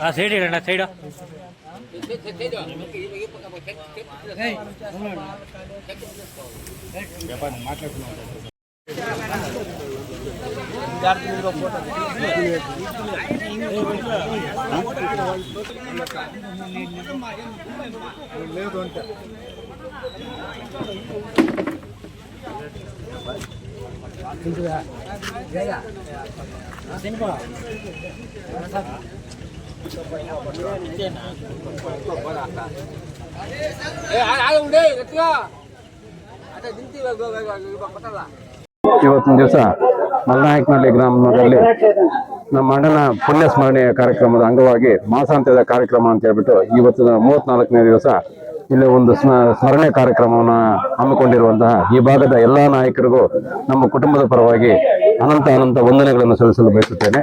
ಆ ಸೈಡ್ ಇಡೋಣ ಸೈಡು ಇವತ್ತಿನ ದಿವಸ ಮಲ್ನಾಯಕನಹಳ್ಳಿ ಗ್ರಾಮದಲ್ಲಿ ನಮ್ಮ ಅಣ್ಣನ ಪುಣ್ಯ ಸ್ಮರಣೆಯ ಕಾರ್ಯಕ್ರಮದ ಅಂಗವಾಗಿ ಮಾಸಾಂತ್ಯದ ಕಾರ್ಯಕ್ರಮ ಅಂತ ಹೇಳ್ಬಿಟ್ಟು ಇವತ್ತಿನ ಮೂವತ್ನಾಲ್ಕನೇ ದಿವಸ ಇಲ್ಲಿ ಒಂದು ಸ್ಮ- ಸ್ಮರಣೆ ಕಾರ್ಯಕ್ರಮವನ್ನ ಹಮ್ಮಿಕೊಂಡಿರುವಂತಹ ಈ ಭಾಗದ ಎಲ್ಲಾ ನಾಯಕರಿಗೂ ನಮ್ಮ ಕುಟುಂಬದ ಪರವಾಗಿ ಅನಂತ ಅನಂತ ವಂದನೆಗಳನ್ನು ಸಲ್ಲಿಸಲು ಬಯಸುತ್ತೇನೆ.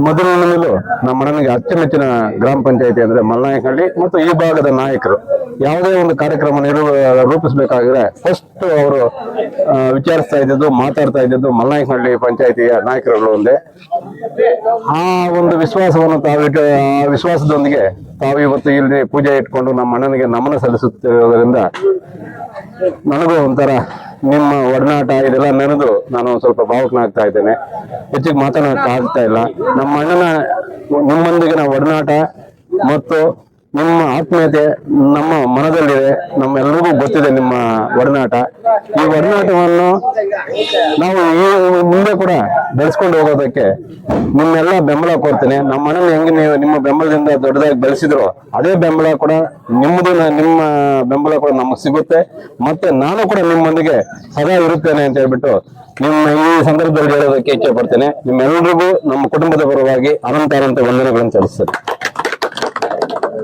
ಮೊದಲನೇದು ನಮ್ಮ ಅಣ್ಣನಿಗೆ ಅಚ್ಚುಮೆಚ್ಚಿನ ಗ್ರಾಮ ಪಂಚಾಯತಿ ಅಂದ್ರೆ ಮಲ್ನಾಯಕಹಳ್ಳಿ ಮತ್ತು ಈ ಭಾಗದ ನಾಯಕರು. ಯಾವುದೇ ಒಂದು ಕಾರ್ಯಕ್ರಮ ನಿರು ರೂಪಿಸಬೇಕಾದ್ರೆ ಫಸ್ಟ್ ಅವರು ವಿಚಾರಿಸ್ತಾ ಇದ್ದದ್ದು, ಮಾತಾಡ್ತಾ ಇದ್ದದ್ದು ಮಲ್ನಾಯಕನಹಳ್ಳಿ ಪಂಚಾಯಿತಿಯ ನಾಯಕರುಗಳು ಒಂದೇ. ಆ ಒಂದು ವಿಶ್ವಾಸವನ್ನು ತಾವಿಟ್ಟು ಆ ವಿಶ್ವಾಸದೊಂದಿಗೆ ತಾವು ಇವತ್ತು ಇಲ್ಲಿ ಪೂಜೆ ಇಟ್ಕೊಂಡು ನಮ್ಮ ಅಣ್ಣನಿಗೆ ನಮನ ಸಲ್ಲಿಸುತ್ತಿರುವುದರಿಂದ ನನಗೂ ಒಂಥರ ನಿಮ್ಮ ಒಡನಾಟ ಇದೆಲ್ಲ ನೆನೆದು ನಾನು ಸ್ವಲ್ಪ ಭಾವಕನಾಗ್ತಾ ಇದ್ದೇನೆ. ಹೆಚ್ಚಿಗೆ ಮಾತನಾಡ್ತಾ ಆಗ್ತಾ ಇಲ್ಲ. ನಮ್ಮ ಅಣ್ಣನ, ನಿಮ್ಮೊಂದಿಗಿನ ಒಡನಾಟ ಮತ್ತು ನಿಮ್ಮ ಆತ್ಮೀಯತೆ, ನಮ್ಮ ಮನದಲ್ಲಿದೆ ನಮ್ಮೆಲ್ಲರಿಗೂ ಗೊತ್ತಿದೆ ನಿಮ್ಮ ಒಡನಾಟ. ಈ ಒಡನಾಟವನ್ನು ನಾವು ಈ ಮುಂದೆ ಕೂಡ ಬೆಳೆಸ್ಕೊಂಡು ಹೋಗೋದಕ್ಕೆ ನಿಮ್ಮೆಲ್ಲ ಬೆಂಬಲ ಕೊಡ್ತೇನೆ. ನಮ್ಮ ಮನೇಲಿ ಹೆಂಗೆ ನೀವು ನಿಮ್ಮ ಬೆಂಬಲದಿಂದ ದೊಡ್ಡದಾಗಿ ಬೆಳೆಸಿದ್ರು ಅದೇ ಬೆಂಬಲ ಕೂಡ ನಿಮ್ಮದು ನಿಮ್ಮ ಬೆಂಬಲ ಕೂಡ ನಮಗೆ ಸಿಗುತ್ತೆ. ಮತ್ತೆ ನಾನು ಕೂಡ ನಿಮ್ಮೊಂದಿಗೆ ಸದಾ ಇರುತ್ತೇನೆ ಅಂತ ಹೇಳ್ಬಿಟ್ಟು ನಿಮ್ಮ ಈ ಸಂದರ್ಭದಲ್ಲಿ ಹೇಳೋದಕ್ಕೆ ಇಚ್ಛೆ ಪಡ್ತೇನೆ. ನಿಮ್ಮೆಲ್ಲರಿಗೂ ನಮ್ಮ ಕುಟುಂಬದ ಪರವಾಗಿ ಅನಂತ ಅನಂತ ವಂದನೆಗಳನ್ನು ಸಲ್ಲಿಸ್ತೇನೆ.